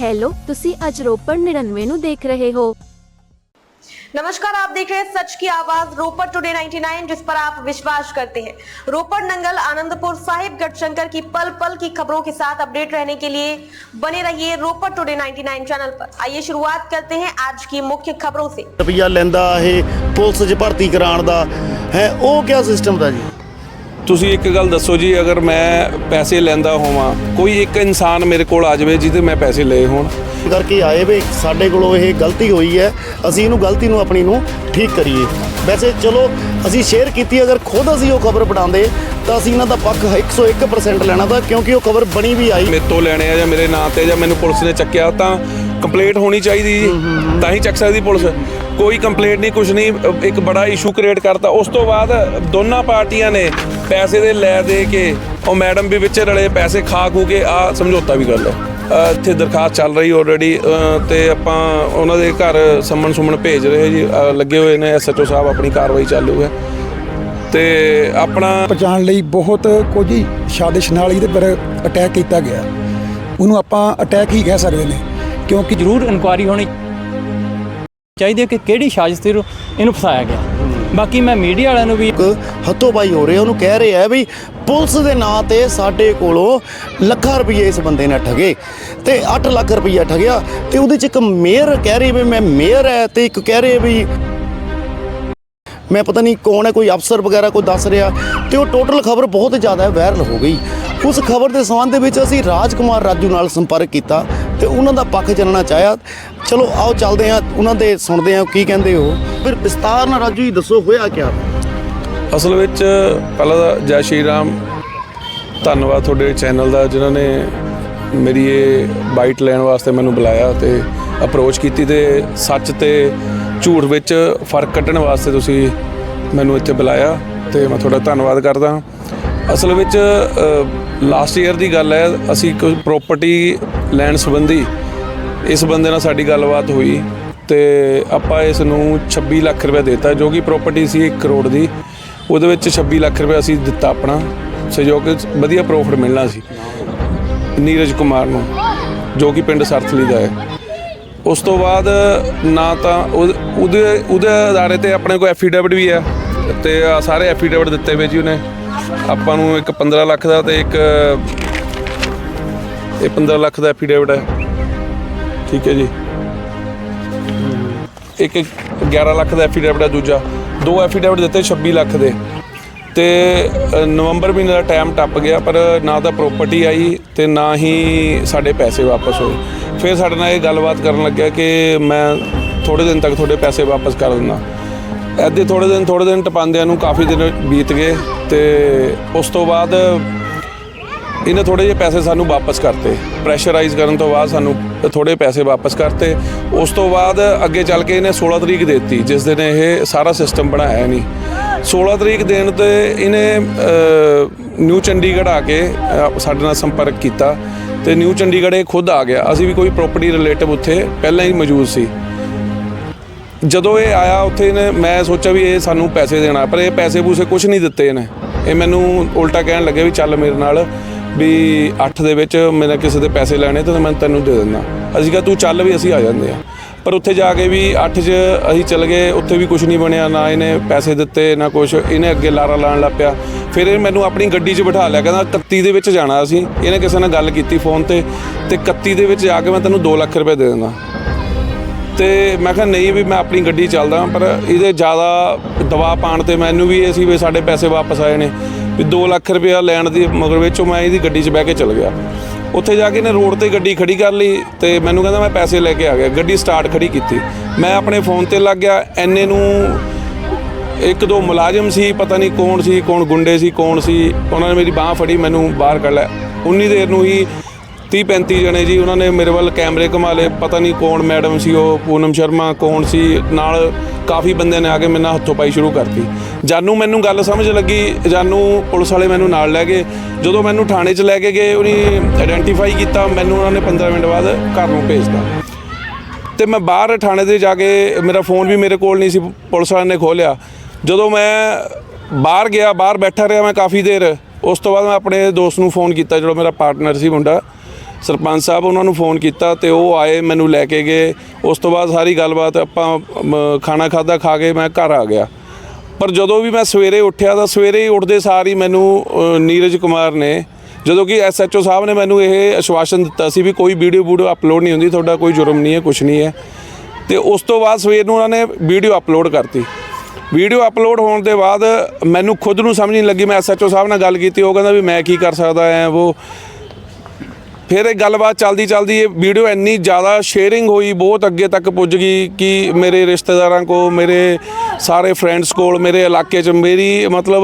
Hello ਤੁਸੀਂ ਅੱਜ ਰੋਪੜ 99 ਨੂੰ ਦੇਖ ਰਹੇ ਹੋ नमस्कार आप देख रहे हैं सच की आवाज रोपड़ टुडे 99 जिस पर आप विश्वास करते हैं रोपड़ नंगल आनंदपुर साहिब गढ़शंकर की पल पल की खबरों के साथ अपडेट रहने के लिए बने रहिए रोपड़ टुडे 99 चैनल पर आइए शुरुआत करते हैं आज की मुख्य खबरों से ਰੁਪਈਆ ਲੈਂਦਾ ਇਹ ਪੁਲਿਸ 'ਚ ਭਰਤੀ ਕਰਾਉਣ ਦਾ ਹੈ ਉਹ ਕਿਆ ਸਿਸਟਮ ਦਾ ਜੀ ਤੁਸੀਂ ਇੱਕ ਗੱਲ ਦੱਸੋ ਜੀ ਅਗਰ ਮੈਂ ਪੈਸੇ ਲੈਂਦਾ ਹੋਵਾਂ ਕੋਈ ਇੱਕ ਇਨਸਾਨ ਮੇਰੇ ਕੋਲ ਆ ਜਾਵੇ ਜਿਹਦੇ ਮੈਂ ਪੈਸੇ ਲਏ ਹੋਣ? ਕਰਕੇ ਆਏ ਵੀ ਸਾਡੇ ਕੋਲੋਂ ਇਹ ਗਲਤੀ ਹੋਈ ਹੈ ਅਸੀਂ ਇਹਨੂੰ ਗਲਤੀ ਨੂੰ ਆਪਣੀ ਨੂੰ ਠੀਕ ਕਰੀਏ। ਵੈਸੇ ਚਲੋ ਅਸੀਂ ਸ਼ੇਅਰ ਕੀਤੀ ਅਗਰ ਖੁਦ ਅਸੀਂ ਉਹ ਖਬਰ ਬਣਾਉਂਦੇ ਤਾਂ ਅਸੀਂ ਇਹਨਾਂ ਦਾ ਪੱਖ 101% ਲੈਣਾ ਤਾਂ ਕਿਉਂਕਿ ਉਹ ਖਬਰ ਬਣੀ ਵੀ ਆਈ। ਮੇਰੇ ਤੋਂ ਲੈਣੇ ਆ ਜਾਂ ਮੇਰੇ ਨਾਂ ਤੇ ਜਾਂ ਮੈਨੂੰ ਪੁਲਿਸ ਨੇ ਚੱਕਿਆ ਤਾਂ ਕੰਪਲੇਂਟ ਹੋਣੀ ਚਾਹੀਦੀ ਜੀ। ਤਾਂ ਹੀ ਚੱਕ ਸਕਦੀ ਪੁਲਿਸ। ਕੋਈ ਕੰਪਲੇਂਟ ਨਹੀਂ ਕੁਝ ਨਹੀਂ ਇੱਕ ਬੜਾ ਇਸ਼ੂ ਕ੍ਰੀਏਟ ਕਰਤਾ। ਉਸ ਤੋਂ ਬਾਅਦ ਦੋਨਾਂ ਪਾਰਟੀਆਂ ਨੇ ਪੈਸੇ ਦੇ ਲੈ ਦੇ ਕੇ ਉਹ ਮੈਡਮ ਵੀ ਵਿੱਚ ਰਲੇ ਪੈਸੇ ਖਾ ਖੂ ਕੇ ਆ ਸਮਝੌਤਾ ਵੀ ਕਰ ਲਓ ਅ, ਇੱਥੇ ਦਰਖਾਸਤ ਚੱਲ ਰਹੀ ਆਲਰੇਡੀ ਤੇ ਆਪਾਂ ਉਹਨਾਂ ਦੇ ਘਰ ਸੰਮਣ ਸੁਮਣ ਭੇਜ ਰਹੇ ਜੀ ਲੱਗੇ ਹੋਏ ਨੇ ਐਸਐਚਓ ਸਾਹਿਬ ਆਪਣੀ ਕਾਰਵਾਈ ਚਾਲੂ ਹੈ। ਤੇ ਆਪਣਾ ਪਹੁੰਚਾਉਣ ਲਈ ਬਹੁਤ ਕੁਝ ਹੀ ਸਾਜ਼ਿਸ਼ ਨਾਲ ਇਹਦੇ ਪਰ ਅਟੈਕ ਕੀਤਾ ਗਿਆ। ਉਹਨੂੰ ਆਪਾਂ ਅਟੈਕ ਹੀ ਕਹਿ ਸਕਦੇ ਨੇ ਕਿਉਂਕਿ ਜ਼ਰੂਰ ਇਨਕੁਆਇਰੀ ਹੋਣੀ ਚਾਹੀਦੀ ਹੈ ਕਿ ਕਿਹੜੀ ਸਾਜ਼ਿਸ਼ ਤੇ ਇਹਨੂੰ ਫਸਾਇਆ ਗਿਆ। ਬਾਕੀ ਮੈਂ ਮੀਡੀਆ ਵਾਲਿਆਂ ਨੂੰ ਵੀ ਇੱਕ ਹੱਥੋਂ ਪਾਈ ਹੋ ਰਿਹਾ, ਉਹਨੂੰ ਕਹਿ ਰਹੇ ਹੈ ਵੀ ਪੁਲਿਸ ਦੇ ਨਾਂ ਤੇ ਸਾਡੇ ਕੋਲੋਂ ਲੱਖਾਂ ਰੁਪਏ ਇਸ ਬੰਦੇ ਨੇ ਠਗੇ ਤੇ 8 ਲੱਖ ਰੁਪਈਆ ਠਗਿਆ ਤੇ ਉਹਦੇ ਚ ਇੱਕ ਮੇਅਰ ਕਹਿ ਰਹੀ ਵੀ ਮੈਂ ਮੇਅਰ ਹੈ ਤੇ ਇੱਕ ਕਹਿ ਰਹੇ ਵੀ ਮੈਂ ਪਤਾ ਨਹੀਂ ਕੌਣ ਹੈ, ਕੋਈ ਅਫਸਰ ਵਗੈਰਾ ਕੋਈ ਦੱਸ ਰਿਹਾ ਤੇ ਉਹ ਟੋਟਲ ਖਬਰ ਬਹੁਤ ਜ਼ਿਆਦਾ ਵਾਇਰਲ ਹੋ ਗਈ। ਉਸ ਖਬਰ ਦੇ ਸੰਬੰਧ ਦੇ ਵਿੱਚ ਅਸੀਂ ਰਾਜਕੁਮਾਰ ਰਾਜੂ ਨਾਲ ਸੰਪਰਕ ਕੀਤਾ। ਤੇ ਉਹਨਾਂ ਦਾ ਪੱਖ ਚੱਲਣਾ ਚਾਹਿਆ। ਚਲੋ, ਆਓ ਚੱਲਦੇ ਹਾਂ, ਉਹਨਾਂ ਦੇ ਸੁਣਦੇ ਹਾਂ, ਕੀ ਕਹਿੰਦੇ ਹੋ। ਫਿਰ ਵਿਸਤਾਰ ਨਾਲ ਰਾਜੂ ਜੀ ਦੱਸੋ, ਹੋਇਆ ਕਿਆ ਅਸਲ ਵਿੱਚ ਪਹਿਲਾਂ ਤਾਂ ਜੈ ਸ਼੍ਰੀ ਰਾਮ, ਧੰਨਵਾਦ ਤੁਹਾਡੇ ਚੈਨਲ ਦਾ, ਜਿਨ੍ਹਾਂ ਨੇ ਮੇਰੀ ਇਹ ਬਾਈਟ ਲੈਣ ਵਾਸਤੇ ਮੈਨੂੰ ਬੁਲਾਇਆ ਤੇ ਅਪਰੋਚ ਕੀਤੀ ਤੇ ਸੱਚ ਤੇ ਝੂਠ ਵਿੱਚ ਫ਼ਰਕ ਕੱਢਣ ਵਾਸਤੇ ਤੁਸੀਂ ਮੈਨੂੰ ਇੱਥੇ ਬੁਲਾਇਆ ਤੇ ਮੈਂ ਤੁਹਾਡਾ ਧੰਨਵਾਦ ਕਰਦਾ। ਅਸਲ ਵਿੱਚ ਲਾਸਟ ਈਅਰ ਦੀ ਗੱਲ ਹੈ, ਅਸੀਂ ਕੋਈ ਪ੍ਰਾਪਰਟੀ ਲੈਣ ਸੰਬੰਧੀ ਇਸ ਬੰਦੇ ਨਾਲ ਸਾਡੀ ਗੱਲਬਾਤ ਹੋਈ ਤੇ ਆਪਾਂ ਇਸ ਨੂੰ 26 ਲੱਖ ਰੁਪਏ ਦਿੱਤਾ, ਜੋ ਕਿ ਪ੍ਰਾਪਰਟੀ ਸੀ 1 ਕਰੋੜ ਦੀ। ਉਹਦੇ ਵਿੱਚ 26 ਲੱਖ ਰੁਪਏ ਅਸੀਂ ਦਿੱਤਾ ਆਪਣਾ, ਸਹਿਯੋਗ ਵਧੀਆ ਪ੍ਰੋਫਿਟ ਮਿਲਣਾ ਸੀ ਨੀਰਜ ਕੁਮਾਰ ਨੂੰ, ਜੋ ਕਿ ਪਿੰਡ ਸਰਥਲੀ ਦਾ ਹੈ। ਉਸ ਤੋਂ ਬਾਅਦ ਨਾ ਤਾਂ ਉਹਦੇ ਉਹਦੇ ਆਧਾਰੇ ਤੇ ਆਪਣੇ ਕੋਲ ਐਫੀਡੇਵਿਟ ਵੀ ਹੈ ਤੇ ਸਾਰੇ ਐਫੀਡੇਵਿਟ ਦਿੱਤੇ ਹੋਏ ਜੀ ਉਹਨੇ। ਆਪਾਂ ਨੂੰ ਇੱਕ 15 ਲੱਖ ਦਾ ਤੇ ਇੱਕ, ਇਹ 15 ਲੱਖ ਦਾ ਐਫੀਡੇਵਿਟ ਹੈ। ਠੀਕ ਹੈ ਜੀ। ਇੱਕ 11 ਲੱਖ ਦਾ ਐਫੀਡੇਵਿਟ ਹੈ ਦੂਜਾ। ਦੋ ਐਫੀਡੇਵਿਟ ਦਿੱਤੇ 26 ਲੱਖ ਦੇ। ਤੇ ਨਵੰਬਰ ਮਹੀਨੇ ਦਾ ਟਾਈਮ ਟੱਪ ਗਿਆ, ਪਰ ਨਾ ਤਾਂ ਪ੍ਰਾਪਰਟੀ ਆਈ ਤੇ ਨਾ ਹੀ ਸਾਡੇ ਪੈਸੇ ਵਾਪਸ ਹੋਏ। ਫਿਰ ਸਾਡੇ ਨਾਲ ਇਹ ਗੱਲਬਾਤ ਕਰਨ ਲੱਗਿਆ ਕਿ ਮੈਂ ਥੋੜੇ ਦਿਨ ਤੱਕ ਤੁਹਾਡੇ ਪੈਸੇ ਵਾਪਸ ਕਰ ਦਿੰਦਾ। ਐਦੇ ਥੋੜੇ ਦਿਨ ਥੋੜੇ ਦਿਨ ਟਪਾਉਂਦਿਆਂ ਨੂੰ ਕਾਫੀ ਦਿਨ ਬੀਤ ਗਏ ਤੇ ਉਸ ਤੋਂ ਬਾਅਦ ਇਹਨੇ ਥੋੜੇ ਜਿਹੇ ਪੈਸੇ ਸਾਨੂੰ ਵਾਪਸ ਕਰਤੇ। ਪ੍ਰੈਸ਼ਰਾਈਜ਼ ਕਰਨ ਤੋਂ ਬਾਅਦ ਸਾਨੂੰ ਥੋੜੇ ਪੈਸੇ ਵਾਪਸ ਕਰਤੇ। ਉਸ ਤੋਂ ਬਾਅਦ ਅੱਗੇ ਚੱਲ ਕੇ ਇਹਨੇ 16 ਤਰੀਕ ਦੇ ਦਿੱਤੀ, ਜਿਸ ਦਿਨ ਇਹ ਸਾਰਾ ਸਿਸਟਮ ਬਣਾਇਆ ਨਹੀਂ। 16 ਤਰੀਕ ਦੇਣ ਤੇ ਇਹਨੇ ਨਿਊ ਚੰਡੀਗੜ੍ਹ ਆ ਕੇ ਸਾਡੇ ਨਾਲ ਸੰਪਰਕ ਕੀਤਾ ਤੇ ਨਿਊ ਚੰਡੀਗੜ੍ਹ ਇਹ ਖੁਦ ਆ ਗਿਆ। ਅਸੀਂ ਵੀ ਕੋਈ ਪ੍ਰਾਪਰਟੀ ਰਿਲੇਟਿਵ ਉੱਥੇ ਪਹਿਲਾਂ ਹੀ ਮੌਜੂਦ ਸੀ। ਜਦੋਂ ਇਹ ਆਇਆ, ਉੱਥੇ ਇਹਨੇ ਮੈਂ ਸੋਚਿਆ ਵੀ ਇਹ ਸਾਨੂੰ ਪੈਸੇ ਦੇਣਾ, ਪਰ ਇਹ ਪੈਸੇ ਪੂਸੇ ਕੁਝ ਨਹੀਂ ਦਿੱਤੇ ਇਹਨੇ। ਇਹ ਮੈਨੂੰ ਉਲਟਾ ਕਹਿਣ ਲੱਗੇ ਵੀ ਚੱਲ ਮੇਰੇ ਨਾਲ ਵੀ 8 ਦੇ ਵਿੱਚ ਮੇਰੇ ਕਿਸੇ ਦੇ ਪੈਸੇ ਲੈਣੇ ਤੇ ਮੈਂ ਤੈਨੂੰ ਦੇ ਦਿੰਦਾ। ਅਸੀਂ ਕਿਹਾ, ਤੂੰ ਚੱਲ ਵੀ, ਅਸੀਂ ਆ ਜਾਂਦੇ ਆ ਪਰ ਉੱਥੇ ਜਾ ਕੇ ਵੀ 8 'ਚ ਅਸੀਂ ਚੱਲ ਗਏ, ਉੱਥੇ ਵੀ ਕੁਝ ਨਹੀਂ ਬਣਿਆ, ਨਾ ਇਹਨੇ ਪੈਸੇ ਦਿੱਤੇ, ਨਾ ਕੁਝ ਇਹਨੇ ਅੱਗੇ ਲਾਰਾ ਲਾਣ ਲੱਗ ਪਿਆ। ਫਿਰ ਇਹ ਮੈਨੂੰ ਆਪਣੀ ਗੱਡੀ 'ਚ ਬਿਠਾ ਲਿਆ, ਕਹਿੰਦਾ 31 ਦੇ ਵਿੱਚ ਜਾਣਾ ਅਸੀਂ। ਇਹਨੇ ਕਿਸੇ ਨਾਲ ਗੱਲ ਕੀਤੀ ਫੋਨ ਤੇ ਤੇ 31 ਦੇ ਵਿੱਚ ਜਾ ਕੇ ਮੈਂ ਤੈਨੂੰ 2 ਲੱਖ ਰੁਪਏ ਦੇ ਦਿੰਦਾ। ਤੇ ਮੈਂ ਕਿਹਾ ਨਹੀਂ ਵੀ ਮੈਂ ਆਪਣੀ ਗੱਡੀ ਚੱਲਦਾ, ਪਰ ਇਹਦੇ ਜ਼ਿਆਦਾ ਦਬਾਅ ਪਾਣ ਤੇ ਮੈਨੂੰ ਵੀ ਇਹ ਸੀ ਵੀ ਸਾਡੇ ਪੈਸੇ ਵਾਪਸ ਆਏ ਨੇ, ਵੀ 2 ਲੱਖ ਰੁਪਇਆ ਲੈਣ ਦੀ ਮਗਰ ਵਿੱਚੋਂ ਮੈਂ ਇਹਦੀ ਗੱਡੀ 'ਚ ਬਹਿ ਕੇ ਚਲ ਗਿਆ। ਉੱਥੇ ਜਾ ਕੇ ਇਹਨੇ ਰੋਡ ਤੇ ਗੱਡੀ ਖੜੀ ਕਰ ਲਈ ਤੇ ਮੈਨੂੰ ਕਹਿੰਦਾ ਮੈਂ ਪੈਸੇ ਲੈ ਕੇ ਆ ਗਿਆ। ਗੱਡੀ ਸਟਾਰਟ ਖੜੀ ਕੀਤੀ। ਮੈਂ ਆਪਣੇ ਫੋਨ ਤੇ ਲੱਗ ਗਿਆ, ਐਨੇ ਨੂੰ ਇੱਕ ਦੋ ਮੁਲਾਜ਼ਮ ਸੀ, ਪਤਾ ਨਹੀਂ ਕੌਣ ਸੀ, ਕੌਣ ਗੁੰਡੇ ਸੀ, ਕੌਣ ਸੀ, ਉਹਨਾਂ ਨੇ ਮੇਰੀ ਬਾਹ ਫੜੀ, ਮੈਨੂੰ ਬਾਹਰ ਕੱਢ ਲਿਆ। ਉਨੀ ਦੇਰ ਨੂੰ ਹੀ 30 35 ਜਣੇ ਜੀ, ਉਹਨਾਂ ਨੇ ਮੇਰੇ ਵੱਲ ਕੈਮਰੇ ਘੁਮਾ ਲਏ। ਪਤਾ ਨਹੀਂ ਕੌਣ ਮੈਡਮ ਸੀ, ਉਹ ਪੂਨਮ ਸ਼ਰਮਾ, ਕੌਣ ਸੀ। ਨਾਲ ਕਾਫੀ ਬੰਦਿਆਂ ਨੇ ਆ ਕੇ ਮੇਰੇ ਨਾਲ ਹੱਥੋਂ ਪਾਈ ਸ਼ੁਰੂ ਕਰਤੀ। ਜਾਨੂੰ ਮੈਨੂੰ ਗੱਲ ਸਮਝ ਲੱਗੀ। ਜਾਨੂੰ ਪੁਲਿਸ ਵਾਲੇ ਮੈਨੂੰ ਨਾਲ ਲੈ ਗਏ। ਜਦੋਂ ਮੈਨੂੰ ਥਾਣੇ 'ਚ ਲੈ ਕੇ ਗਏ, ਉਹਨੇ ਆਇਡੈਂਟੀਫਾਈ ਕੀਤਾ। ਮੈਨੂੰ ਉਹਨਾਂ ਨੇ 15 ਮਿੰਟ ਬਾਅਦ ਘਰ ਨੂੰ ਭੇਜਤਾ। ਤੇ ਮੈਂ ਬਾਹਰ ਥਾਣੇ ਦੇ ਜਾ ਕੇ, ਮੇਰਾ ਫੋਨ ਵੀ ਮੇਰੇ ਕੋਲ ਨਹੀਂ ਸੀ, ਪੁਲਿਸ ਵਾਲਿਆਂ ਨੇ ਖੋਲਿਆ ਜਦੋਂ ਮੈਂ ਬਾਹਰ ਗਿਆ, ਬਾਹਰ ਬੈਠਾ ਰਿਹਾ ਮੈਂ ਕਾਫੀ ਦੇਰ। ਉਸ ਤੋਂ ਬਾਅਦ ਮੈਂ ਆਪਣੇ ਦੋਸਤ ਨੂੰ ਫੋਨ ਕੀਤਾ, ਜਿਹੜਾ ਮੇਰਾ ਪਾਰਟਨਰ ਸੀ ਮੁੰਡਾ। ਸਰਪੰਚ ਸਾਹਿਬ ਉਹਨਾਂ ਨੂੰ ਫੋਨ ਕੀਤਾ ਤੇ ਉਹ ਆਏ ਮੈਨੂੰ ਲੈ ਕੇ ਗਏ। ਉਸ ਤੋਂ ਬਾਅਦ ਸਾਰੀ ਗੱਲਬਾਤ ਆਪਾਂ ਅਮ, ਖਾਣਾ ਖਾਦਾ ਖਾ ਕੇ ਮੈਂ ਘਰ ਆ ਗਿਆ। ਪਰ ਜਦੋਂ ਵੀ ਮੈਂ ਸਵੇਰੇ ਉੱਠਿਆ ਤਾਂ ਸਵੇਰੇ ਹੀ ਉੱਠਦੇ ਸਾਰ ਹੀ ਮੈਨੂੰ ਅ, ਨੀਰਜ ਕੁਮਾਰ ਨੇ ਜਦੋਂ ਕਿ ਐਸਐਚਓ ਸਾਹਿਬ ਨੇ ਮੈਨੂੰ ਇਹ ਆਸ਼ਵਾਸਨ ਦਿੱਤਾ ਸੀ ਵੀ ਕੋਈ ਵੀਡੀਓ ਵੀਡੀਓ ਅਪਲੋਡ ਨਹੀਂ ਹੁੰਦੀ ਤੁਹਾਡਾ ਕੋਈ ਜੁਰਮ ਨਹੀਂ ਹੈ ਕੁਝ ਨਹੀਂ ਹੈ। ਤੇ ਉਸ ਤੋਂ ਬਾਅਦ ਸਵੇਰ ਨੂੰ ਉਹਨਾਂ ਨੇ ਵੀਡੀਓ ਅਪਲੋਡ ਕਰਤੀ। ਵੀਡੀਓ ਅਪਲੋਡ ਹੋਣ ਦੇ ਬਾਅਦ ਮੈਨੂੰ ਖੁਦ ਨੂੰ ਸਮਝ ਨਹੀਂ ਲੱਗੀ ਮੈਂ ਐਸਐਚਓ ਸਾਹਿਬ ਨਾਲ ਗੱਲ ਕੀਤੀ ਉਹ ਕਹਿੰਦਾ ਵੀ ਮੈਂ ਕੀ ਕਰ ਸਕਦਾ ਐ ਉਹ ਫਿਰ ਇਹ ਗੱਲਬਾਤ ਚੱਲਦੀ ਚੱਲਦੀ ਇਹ ਵੀਡੀਓ ਇੰਨੀ ਜ਼ਿਆਦਾ ਸ਼ੇਅਰਿੰਗ ਹੋਈ, ਬਹੁਤ ਅੱਗੇ ਤੱਕ ਪੁੱਜ ਗਈ ਕਿ ਮੇਰੇ ਰਿਸ਼ਤੇਦਾਰਾਂ ਕੋ ਮੇਰੇ ਸਾਰੇ ਫਰੈਂਡਸ ਕੋਲ, ਮੇਰੇ ਇਲਾਕੇ 'ਚ ਮੇਰੀ ਮਤਲਬ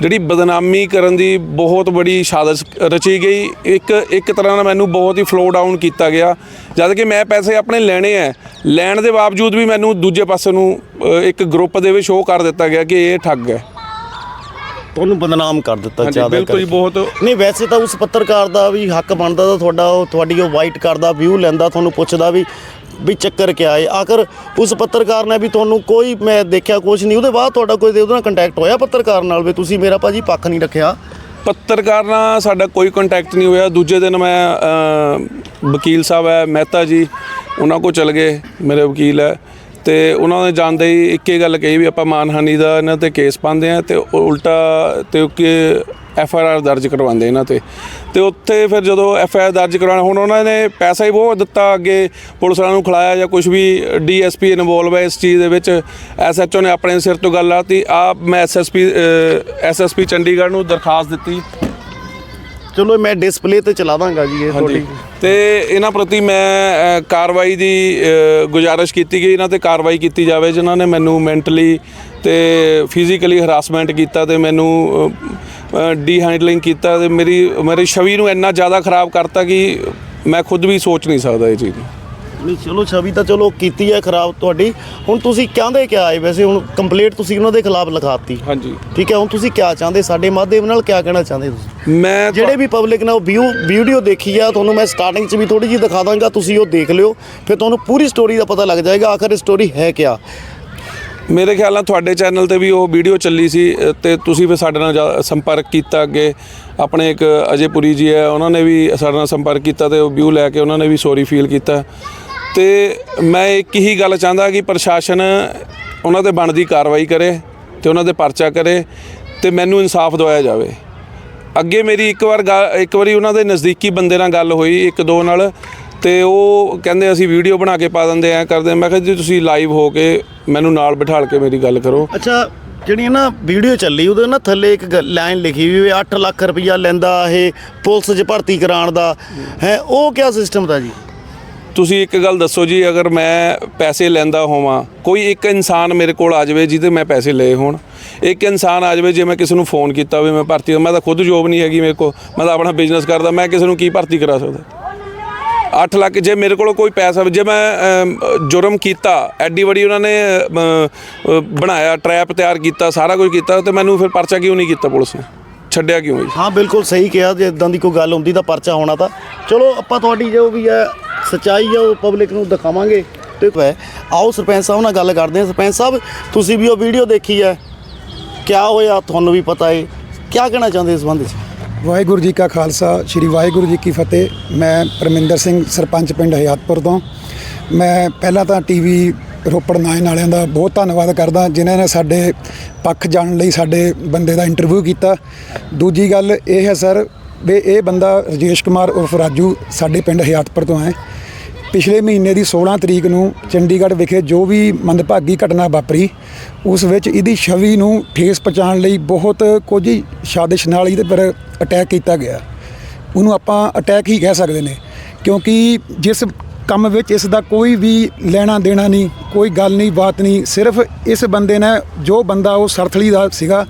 ਜਿਹੜੀ ਬਦਨਾਮੀ ਕਰਨ ਦੀ ਬਹੁਤ ਬੜੀ ਸਾਜ਼ਿਸ਼ ਰਚੀ ਗਈ। ਇੱਕ ਇੱਕ ਤਰ੍ਹਾਂ ਨਾਲ ਮੈਨੂੰ ਬਹੁਤ ਹੀ ਫਲੋ ਡਾਊਨ ਕੀਤਾ ਗਿਆ। ਜਦ ਕਿ ਮੈਂ ਪੈਸੇ ਆਪਣੇ ਲੈਣੇ ਆ ਲੈਣ ਦੇ ਬਾਵਜੂਦ ਵੀ ਮੈਨੂੰ ਦੂਜੇ ਪਾਸੇ ਨੂੰ ਇੱਕ ਗਰੁੱਪ ਦੇ ਵਿੱਚ ਸ਼ੋਅ ਕਰ ਦਿੱਤਾ ਗਿਆ ਕਿ ਇਹ ਠੱਗ ਹੈ ਤੁਹਾਨੂੰ ਬਦਨਾਮ ਕਰ ਦਿੱਤਾ ਹਾਂਜੀ, ਜ਼ਿਆਦਾ ਬਿਲਕੁਲ ਜੀ, ਕਰਕੇ। ਬਹੁਤ- ਨਹੀਂ ਵੈਸੇ ਤਾਂ ਉਸ ਪੱਤਰਕਾਰ ਦਾ ਵੀ ਹੱਕ ਬਣਦਾ ਤਾਂ ਤੁਹਾਡਾ ਉਹ ਤੁਹਾਡੀ ਉਹ ਵਾਈਟ ਕਰਦਾ ਵਿਊ ਲੈਂਦਾ ਤੁਹਾਨੂੰ ਪੁੱਛਦਾ ਵੀ ਵੀ ਚੱਕਰ ਕਿਆ ਹੈ। ਆਖਰ ਉਸ ਪੱਤਰਕਾਰ ਨੇ ਵੀ ਤੁਹਾਨੂੰ ਕੋਈ ਮੈਂ ਦੇਖਿਆ ਕੁਝ ਨਹੀਂ ਉਹਦੇ ਬਾਅਦ ਤੁਹਾਡਾ ਕੋਈ ਉਹਦੇ ਨਾਲ ਕੰਟੈਕਟ ਹੋਇਆ ਪੱਤਰਕਾਰ ਨਾਲ ਵੀ? ਤੁਸੀਂ ਮੇਰਾ ਭਾਜੀ ਪੱਖ ਨਹੀਂ ਰੱਖਿਆ। ਪੱਤਰਕਾਰ ਨਾਲ ਸਾਡਾ ਕੋਈ ਕੰਟੈਕਟ ਨਹੀਂ ਹੋਇਆ। ਦੂਜੇ ਦਿਨ ਮੈਂ ਵਕੀਲ ਸਾਹਿਬ ਹੈ ਮਹਿਤਾ ਜੀ ਉਹਨਾਂ ਕੋਲ ਚਲ ਗਏ ਮੇਰੇ ਵਕੀਲ ਹੈ। ਤੇ ਉਹਨਾਂ ਨੇ ਜਾਂਦੇ ਹੀ ਇੱਕੇ ਗੱਲ ਕਹੀ ਵੀ ਆਪਾਂ ਮਾਨਹਾਨੀ ਦਾ ਇਹਨਾਂ ਤੇ ਕੇਸ ਪਾਉਂਦੇ ਆ ਤੇ ਉਲਟਾ ਤੇ ਕਿ ਐਫ ਆਰ ਆਰ ਦਰਜ ਕਰਵਾਉਂਦੇ ਇਹਨਾਂ ਤੇ। ਤੇ ਉੱਥੇ ਫਿਰ ਜਦੋਂ ਐਫ ਆਰ ਦਰਜ ਕਰਵਾਉਣਾ ਹੁਣ ਉਹਨਾਂ ਨੇ ਪੈਸਾ ਹੀ ਬਹੁਤ ਦਿੱਤਾ ਅੱਗੇ ਪੁਲਿਸ ਵਾਲਿਆਂ ਨੂੰ ਖਿਲਾਇਆ ਜਾਂ ਕੁਝ ਵੀ ਡੀਐਸਪੀ ਇਨਵੋਲਵ ਹੈ ਇਸ ਚੀਜ਼ ਦੇ ਵਿੱਚ। ਐਸਐਚਓ ਨੇ ਆਪਣੇ ਸਿਰ ਤੋਂ ਗੱਲ ਲਾਤੀ। ਆ ਮੈਂ ਐਸਐਸਪੀ ਐਸਐਸਪੀ ਚੰਡੀਗੜ੍ਹ ਨੂੰ ਦਰਖਾਸਤ ਦਿੱਤੀ। ਚਲੋ ਮੈਂ ਡਿਸਪਲੇ ਤੇ ਚਲਾ ਦਾਂਗਾ ਜੀ ਇਹ ਤੁਹਾਡੀ ਤੇ ਇਹਨਾਂ ਪ੍ਰਤੀ ਮੈਂ ਕਾਰਵਾਈ ਦੀ ਗੁਜ਼ਾਰਿਸ਼ ਕੀਤੀ ਗਈ ਇਹਨਾਂ ਤੇ ਕਾਰਵਾਈ ਕੀਤੀ ਜਾਵੇ, ਜਿਨ੍ਹਾਂ ਨੇ ਮੈਨੂੰ ਮੈਂਟਲੀ ਤੇ ਫਿਜ਼ੀਕਲੀ ਹਰਾਸਮੈਂਟ ਕੀਤਾ ਤੇ ਮੈਨੂੰ ਡੀ ਹੈਂਡਲਿੰਗ ਕੀਤਾ ਤੇ ਮੇਰੀ, ਮੇਰੇ ਛਵੀ ਨੂੰ ਇੰਨਾ ਜ਼ਿਆਦਾ ਖਰਾਬ ਕਰਤਾ ਕਿ ਮੈਂ ਖੁਦ ਵੀ ਸੋਚ ਨਹੀਂ ਸਕਦਾ ਇਹ ਚੀਜ਼ ਨੂੰ। ਨਹੀਂ ਚਲੋ ਛਵੀ ਤਾਂ ਚਲੋ ਕੀਤੀ ਹੈ ਖਰਾਬ ਤੁਹਾਡੀ। ਹੁਣ ਤੁਸੀਂ ਕਹਿੰਦੇ ਕਿਆ ਆਏ ਵੈਸੇ ਹੁਣ ਕੰਪਲੀਟ ਤੁਸੀਂ ਉਹਨਾਂ ਦੇ ਖਿਲਾਫ ਲਿਖਾਤੀ। ਹਾਂਜੀ। ਠੀਕ ਹੈ ਹੁਣ ਤੁਸੀਂ ਕਿਆ ਚਾਹੁੰਦੇ? ਸਾਡੇ ਮਾਧਿਅਮ ਨਾਲ ਕਿਆ ਕਹਿਣਾ ਚਾਹੁੰਦੇ ਤੁਸੀਂ? ਮੈਂ ਜਿਹੜੇ ਵੀ ਪਬਲਿਕ ਨੇ ਉਹ ਵਿਊ ਵੀਡੀਓ ਦੇਖੀ ਆ ਤੁਹਾਨੂੰ ਮੈਂ ਸਟਾਰਟਿੰਗ 'ਚ ਵੀ ਥੋੜੀ ਜਿਹੀ ਦਿਖਾ ਦਾਂਗਾ ਤੁਸੀਂ ਉਹ ਦੇਖ ਲਿਓ। ਫਿਰ ਤੁਹਾਨੂੰ ਪੂਰੀ ਸਟੋਰੀ ਦਾ ਪਤਾ ਲੱਗ ਜਾਏਗਾ ਆਖਰ ਸਟੋਰੀ ਹੈ ਕਿਆ। ਮੇਰੇ ਖਿਆਲ ਨਾਲ ਤੁਹਾਡੇ ਚੈਨਲ ਤੇ ਵੀ ਉਹ ਵੀਡੀਓ ਚੱਲੀ ਸੀ ਤੇ ਤੁਸੀਂ ਫਿਰ ਸਾਡੇ ਨਾਲ ਸੰਪਰਕ ਕੀਤਾ ਅੱਗੇ। ਆਪਣੇ ਇੱਕ ਅਜੇਪੁਰੀ ਜੀ ਹੈ ਉਹਨਾਂ ਨੇ ਵੀ ਸਾਡੇ ਨਾਲ ਸੰਪਰਕ ਕੀਤਾ ਤੇ ਉਹ ਵਿਊ ਲੈ ਕੇ ਉਹਨਾਂ ਨੇ ਵੀ ਸੌਰੀ ਫੀਲ ਕੀਤਾ। ਤੇ ਮੈਂ ਇੱਕ ਹੀ ਗੱਲ ਚਾਹੁੰਦਾ ਕਿ ਪ੍ਰਸ਼ਾਸਨ ਉਹਨਾਂ ਤੇ ਬਣਦੀ ਕਾਰਵਾਈ ਕਰੇ ਤੇ ਉਹਨਾਂ ਤੇ ਪਰਚਾ ਕਰੇ ਤੇ ਮੈਨੂੰ ਇਨਸਾਫ ਦਵਾਇਆ ਜਾਵੇ। ਅੱਗੇ ਮੇਰੀ ਇੱਕ ਵਾਰ ਗਾ- ਇੱਕ ਵਾਰੀ ਉਹਨਾਂ ਦੇ ਨਜ਼ਦੀਕੀ ਬੰਦੇ ਨਾਲ ਗੱਲ ਹੋਈ, ਇੱਕ ਦੋ ਨਾਲ, ਤੇ ਉਹ ਕਹਿੰਦੇ ਅਸੀਂ ਵੀਡੀਓ ਬਣਾ ਕੇ ਪਾ ਦਿੰਦੇ ਆ ਕਰਦੇ ਮੈਂ ਕਿਹਾ ਜੀ ਤੁਸੀਂ ਲਾਈਵ ਹੋ ਕੇ ਮੈਨੂੰ ਨਾਲ ਬਿਠਾਲ ਕੇ ਮੇਰੀ ਗੱਲ ਕਰੋ। ਅੱਛਾ, ਜਿਹੜੀ ਨਾ ਵੀਡੀਓ ਚੱਲੀ, ਉਹਦੇ ਨਾ ਥੱਲੇ ਇੱਕ ਲਾਈਨ ਲਿਖੀ ਵੀ 8 ਲੱਖ ਰੁਪਈਆ ਲੈਂਦਾ ਇਹ ਪੁਲਿਸ 'ਚ ਭਰਤੀ ਕਰਾਉਣ ਦਾ। ਹੈ, ਉਹ ਕਿਆ ਸਿਸਟਮ ਦਾ ਜੀ? ਤੁਸੀਂ ਇੱਕ ਗੱਲ ਦੱਸੋ ਜੀ, ਅਗਰ ਮੈਂ ਪੈਸੇ ਲੈਂਦਾ ਹੋਵਾਂ, ਕੋਈ ਇੱਕ ਇਨਸਾਨ ਮੇਰੇ ਕੋਲ ਆ ਜਾਵੇ ਜਿਹਦੇ ਮੈਂ ਪੈਸੇ ਲਏ ਹੋਣ। ਇੱਕ ਇਨਸਾਨ ਆ ਜਾਵੇ ਜੇ ਮੈਂ ਕਿਸੇ ਨੂੰ ਫੋਨ ਕੀਤਾ ਵੀ ਮੈਂ ਭਰਤੀ ਮੈਂ ਤਾਂ ਖੁਦ ਜੋਬ ਨਹੀਂ ਹੈਗੀ ਮੇਰੇ ਕੋਲ, ਮੈਂ ਤਾਂ ਆਪਣਾ ਬਿਜ਼ਨਸ ਕਰਦਾ, ਮੈਂ ਕਿਸੇ ਨੂੰ ਕੀ ਭਰਤੀ ਕਰਾ ਸਕਦਾ? 8 ਲੱਖ ਜੇ ਮੇਰੇ ਕੋਲ ਕੋਈ ਪੈਸਾ ਜੇ ਮੈਂ ਜੁਰਮ ਕੀਤਾ, ਐਡੀ ਵੱਡੀ ਉਹਨਾਂ ਨੇ ਬਣਾਇਆ ਟਰੈਪ ਤਿਆਰ ਕੀਤਾ, ਸਾਰਾ ਕੁਝ ਕੀਤਾ, ਤੇ ਮੈਨੂੰ ਫਿਰ ਪਰਚਾ ਕਿਉਂ ਨਹੀਂ ਕੀਤਾ ਪੁਲਿਸ ਨੇ? ਛੱਡਿਆ ਕਿਉਂ ਜੀ? ਹਾਂ, ਬਿਲਕੁਲ ਸਹੀ ਕਿਹਾ, ਜੇ ਇਦਾਂ ਦੀ ਕੋਈ ਗੱਲ ਹੁੰਦੀ ਤਾਂ ਪਰਚਾ ਹੋਣਾ ਤਾਂ। ਚਲੋ, ਆਪਾਂ ਤੁਹਾਡੀ ਜੋ ਵੀ ਹੈ ਸਚਾਈ ਹੈ ਉਹ ਪਬਲਿਕ ਨੂੰ ਦਿਖਾਵਾਂਗੇ। ਤੇ ਹੈ, ਆਓ ਸਰਪੰਚ ਸਾਹਿਬ ਨਾਲ ਗੱਲ ਕਰਦੇ ਹਾਂ। ਸਰਪੰਚ ਸਾਹਿਬ, ਤੁਸੀਂ ਵੀ ਉਹ ਵੀਡੀਓ ਦੇਖੀ ਹੈ। ਕਿਆ ਹੋਇਆ, ਤੁਹਾਨੂੰ ਵੀ ਪਤਾ ਹੈ ਕਿਆ ਕਹਿਣਾ ਚਾਹੁੰਦੇ ਇਸ ਸੰਬੰਧ ਵਿੱਚ? ਵਾਹਿਗੁਰੂ ਜੀ ਕਾ ਖਾਲਸਾ, ਸ੍ਰੀ ਵਾਹਿਗੁਰੂ ਜੀ ਕੀ ਫਤਿਹ। ਮੈਂ ਪਰਮਿੰਦਰ ਸਿੰਘ, ਸਰਪੰਚ ਪਿੰਡ ਹਯਾਤਪੁਰ ਤੋਂ। ਮੈਂ ਪਹਿਲਾਂ ਤਾਂ ਟੀਵੀ ਰੋਪੜ ਨਾਇਨ ਵਾਲਿਆਂ ਦਾ ਬਹੁਤ ਧੰਨਵਾਦ ਕਰਦਾ, ਜਿਨ੍ਹਾਂ ਨੇ ਸਾਡੇ ਪੱਖ ਜਾਣਨ ਲਈ ਸਾਡੇ ਬੰਦੇ ਦਾ ਇੰਟਰਵਿਊ ਕੀਤਾ। ਦੂਜੀ ਗੱਲ ਇਹ ਹੈ, ਸਰ, ਵੀ ਇਹ ਬੰਦਾ ਰਜੇਸ਼ ਕੁਮਾਰ ਉਰਫ ਰਾਜੂ ਸਾਡੇ ਪਿੰਡ ਹਯਾਤਪੁਰ ਤੋਂ ਹੈ। ਪਿਛਲੇ ਮਹੀਨੇ ਦੀ 16 ਤਰੀਕ ਨੂੰ ਚੰਡੀਗੜ੍ਹ ਵਿਖੇ ਜੋ ਵੀ ਮੰਦਭਾਗੀ ਘਟਨਾ ਵਾਪਰੀ, ਉਸ ਵਿੱਚ ਇਹਦੀ ਛਵੀ ਨੂੰ ਠੇਸ ਪਹੁੰਚਾਉਣ ਲਈ ਬਹੁਤ ਕੁਝ ਹੀ ਸਾਜ਼ਿਸ਼ ਨਾਲ ਇਹਦੇ ਪਰ ਅਟੈਕ ਕੀਤਾ ਗਿਆ। ਉਹਨੂੰ ਆਪਾਂ ਅਟੈਕ ਹੀ ਕਹਿ ਸਕਦੇ ਨੇ, ਕਿਉਂਕਿ ਜਿਸ ਕੰਮ ਵਿੱਚ ਇਸ ਦਾ ਕੋਈ ਵੀ ਲੈਣਾ ਦੇਣਾ ਨਹੀਂ, ਕੋਈ ਗੱਲ ਨਹੀਂ, ਬਾਤ ਨਹੀਂ, ਸਿਰਫ ਇਸ ਬੰਦੇ ਨੇ ਜੋ ਬੰਦਾ ਉਹ ਸਰਥਲੀ ਦਾ ਸੀਗਾ,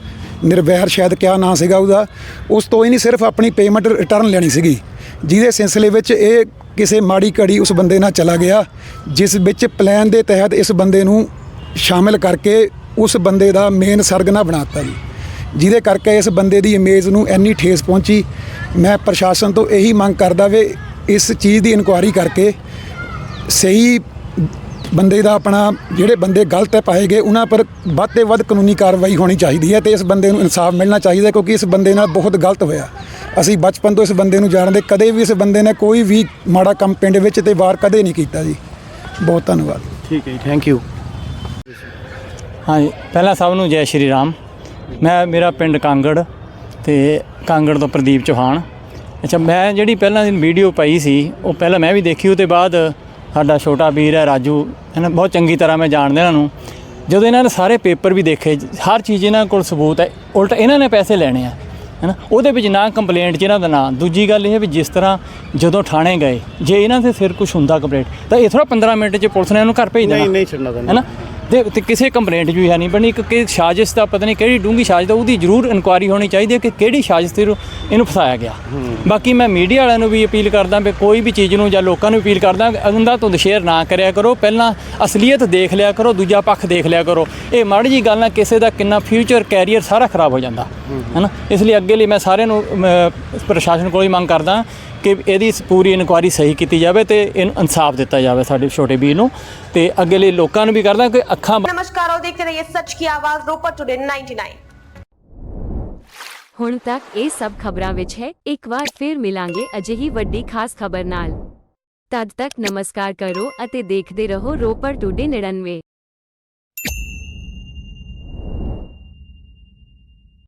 ਨਿਰਵੈਰ ਸ਼ਾਇਦ ਕਿਆ ਨਾਂ ਸੀਗਾ ਉਹਦਾ, ਉਸ ਤੋਂ ਹੀ ਨਹੀਂ ਸਿਰਫ ਆਪਣੀ ਪੇਮੈਂਟ ਰਿਟਰਨ ਲੈਣੀ ਸੀਗੀ, ਜਿਹਦੇ ਸਿਲਸਿਲੇ ਵਿੱਚ ਇਹ ਕਿਸੇ ਮਾੜੀ ਘੜੀ ਉਸ ਬੰਦੇ ਨਾਲ ਚਲਾ ਗਿਆ, ਜਿਸ ਵਿੱਚ ਪਲਾਨ ਦੇ ਤਹਿਤ ਇਸ ਬੰਦੇ ਨੂੰ ਸ਼ਾਮਿਲ ਕਰਕੇ ਉਸ ਬੰਦੇ ਦਾ ਮੇਨ ਸਰਗਨਾ ਬਣਾਤਾ ਜੀ। ਜਿਹਦੇ ਕਰਕੇ ਇਸ ਬੰਦੇ ਦੀ ਇਮੇਜ ਨੂੰ ਇੰਨੀ ਠੇਸ ਪਹੁੰਚੀ। ਮੈਂ ਪ੍ਰਸ਼ਾਸਨ ਤੋਂ ਇਹੀ ਮੰਗ ਕਰਦਾ ਵੇ ਇਸ ਚੀਜ਼ ਦੀ ਇਨਕੁਆਇਰੀ ਕਰਕੇ ਸਹੀ ਬੰਦੇ ਦਾ ਆਪਣਾ ਜਿਹੜੇ ਬੰਦੇ ਗਲਤ ਹੈ ਪਾਏ ਗਏ, ਉਹਨਾਂ ਪਰ ਵੱਧ ਤੇ ਵੱਧ ਕਾਨੂੰਨੀ ਕਾਰਵਾਈ ਹੋਣੀ ਚਾਹੀਦੀ ਹੈ ਤੇ ਇਸ ਬੰਦੇ ਨੂੰ ਇਨਸਾਫ ਮਿਲਣਾ ਚਾਹੀਦਾ ਕਿਉਂਕਿ ਇਸ ਬੰਦੇ ਨਾਲ ਬਹੁਤ ਗਲਤ ਹੋਇਆ। ਅਸੀਂ ਬਚਪਨ ਤੋਂ ਇਸ ਬੰਦੇ ਨੂੰ ਜਾਣਦੇ, ਕਦੇ ਵੀ ਇਸ ਬੰਦੇ ਨੇ ਕੋਈ ਵੀ ਮਾੜਾ ਕੰਮ ਪਿੰਡ ਵਿੱਚ ਤੇ ਵਾਰ ਕਦੇ ਨਹੀਂ ਕੀਤਾ ਜੀ। ਬਹੁਤ ਧੰਨਵਾਦ। ਠੀਕ ਹੈ ਜੀ ਥੈਂਕ ਯੂ ਹਾਂਜੀ, ਪਹਿਲਾਂ ਸਭ ਨੂੰ ਜੈ ਸ਼੍ਰੀ ਰਾਮ। ਮੈਂ, ਮੇਰਾ ਪਿੰਡ ਕਾਂਗੜ ਤੇ ਕਾਂਗੜ ਤੋਂ ਪ੍ਰਦੀਪ ਚੌਹਾਨ। ਅੱਛਾ, ਮੈਂ ਜਿਹੜੀ ਪਹਿਲਾਂ ਦੀ ਵੀਡੀਓ ਪਾਈ ਸੀ, ਉਹ ਪਹਿਲਾਂ ਮੈਂ ਵੀ ਦੇਖੀ ਉਹ ਤੇ ਬਾਅਦ ਸਾਡਾ ਛੋਟਾ ਵੀਰ ਹੈ ਰਾਜੂ ਇਹਨਾਂ ਬਹੁਤ ਚੰਗੀ ਤਰ੍ਹਾਂ ਮੈਂ ਜਾਣਦਾ ਇਹਨਾਂ ਨੂੰ। ਜਦੋਂ ਇਹਨਾਂ ਨੇ ਸਾਰੇ ਪੇਪਰ ਵੀ ਦੇਖੇ ਹਰ ਚੀਜ਼ ਇਹਨਾਂ ਕੋਲ ਸਬੂਤ ਹੈ ਉਲਟ ਇਹਨਾਂ ਨੇ ਪੈਸੇ ਲੈਣੇ ਆ ਹੈਨਾ। ਉਹਦੇ ਵਿੱਚ ਨਾ ਕੰਪਲੇਂਟ 'ਚ ਇਹਨਾਂ ਦਾ ਨਾਂ ਦੂਜੀ ਗੱਲ ਇਹ ਹੈ ਵੀ ਜਿਸ ਤਰ੍ਹਾਂ ਜਦੋਂ ਥਾਣੇ ਗਏ ਜੇ ਇਹਨਾਂ ਦੇ ਸਿਰ ਕੁਝ ਹੁੰਦਾ ਕੰਪਲੇਂਟ ਤਾਂ ਇਹ ਥੋੜਾ 15 ਮਿੰਟ 'ਚ ਪੁਲਿਸ ਨੇ ਇਹਨੂੰ ਘਰ ਭੇਜ ਦੇਣਾ। ਨਹੀਂ ਨਹੀਂ ਛੱਡਣਾ। ਹੈਨਾ ਤੇ ਤੇ ਕਿਸੇ ਕੰਪਲੇਂਟ ਵੀ ਹੈ ਨਹੀਂ ਬਣੀ ਇੱਕ ਕਿ ਸਾਜ਼ਿਸ਼ ਦਾ ਪਤਾ ਨਹੀਂ ਕਿਹੜੀ ਡੂੰਗੀ ਸਾਜ਼ਿਸ਼ ਦਾ ਉਹਦੀ ਜ਼ਰੂਰ ਇਨਕੁਆਇਰੀ ਹੋਣੀ ਚਾਹੀਦੀ ਹੈ ਕਿ ਕਿਹੜੀ ਸਾਜ਼ਿਸ਼ ਤੇ ਇਹਨੂੰ ਫਸਾਇਆ ਗਿਆ। ਬਾਕੀ ਮੈਂ ਮੀਡੀਆ ਵਾਲਿਆਂ ਨੂੰ ਵੀ ਅਪੀਲ ਕਰਦਾ ਵੀ ਕੋਈ ਵੀ ਚੀਜ਼ ਨੂੰ ਜਾਂ ਲੋਕਾਂ ਨੂੰ ਅਪੀਲ ਕਰਦਾ ਅੰਦਾ ਧੁੰਦ ਸ਼ੇਅਰ ਨਾ ਕਰਿਆ ਕਰੋ ਪਹਿਲਾਂ ਅਸਲੀਅਤ ਦੇਖ ਲਿਆ ਕਰੋ ਦੂਜਾ ਪੱਖ ਦੇਖ ਲਿਆ ਕਰੋ। ਇਹ ਮਾੜੀ ਜੀ ਗੱਲ ਨਾਲ ਕਿਸੇ ਦਾ ਕਿੰਨਾ ਫਿਊਚਰ ਕੈਰੀਅਰ ਸਾਰਾ ਖਰਾਬ ਹੋ ਜਾਂਦਾ। ਹੈਨਾ? ਇਸ ਲਈ ਅੱਗੇ ਲਈ ਮੈਂ ਸਾਰਿਆਂ ਨੂੰ ਪ੍ਰਸ਼ਾਸਨ ਕੋਲ ਹੀ ਮੰਗ ਕਰਦਾ ਕਿ ਇਹਦੀ ਪੂਰੀ ਇਨਕੁਆਰੀ ਸਹੀ ਕੀਤੀ ਜਾਵੇ ਤੇ ਇਹਨੂੰ ਇਨਸਾਫ ਦਿੱਤਾ ਜਾਵੇ ਸਾਡੇ ਛੋਟੇ ਵੀਰ ਨੂੰ। ਤੇ ਅੱਗੇ ਲੋਕਾਂ ਨੂੰ ਵੀ ਕਰਦਾ ਕਿ ਅੱਖਾਂ ਨਮਸਕਾਰ ਉਹ ਦੇਖਦੇ ਰਹੀਏ ਸੱਚ ਕੀ ਆਵਾਜ਼ ਰੋਪਾ ਟੁਡੇ 99 ਹੁਣ ਤੱਕ ਇਹ ਸਭ ਖਬਰਾਂ ਵਿੱਚ ਹੈ ਇੱਕ ਵਾਰ ਫਿਰ ਮਿਲਾਂਗੇ ਅਜਿਹੀ ਵੱਡੀ ਖਾਸ ਖਬਰ ਨਾਲ। ਤਦ ਤੱਕ ਨਮਸਕਾਰ ਕਰੋ ਅਤੇ ਦੇਖਦੇ ਰਹੋ ਰੋਪਰ ਟੁਡੇ 99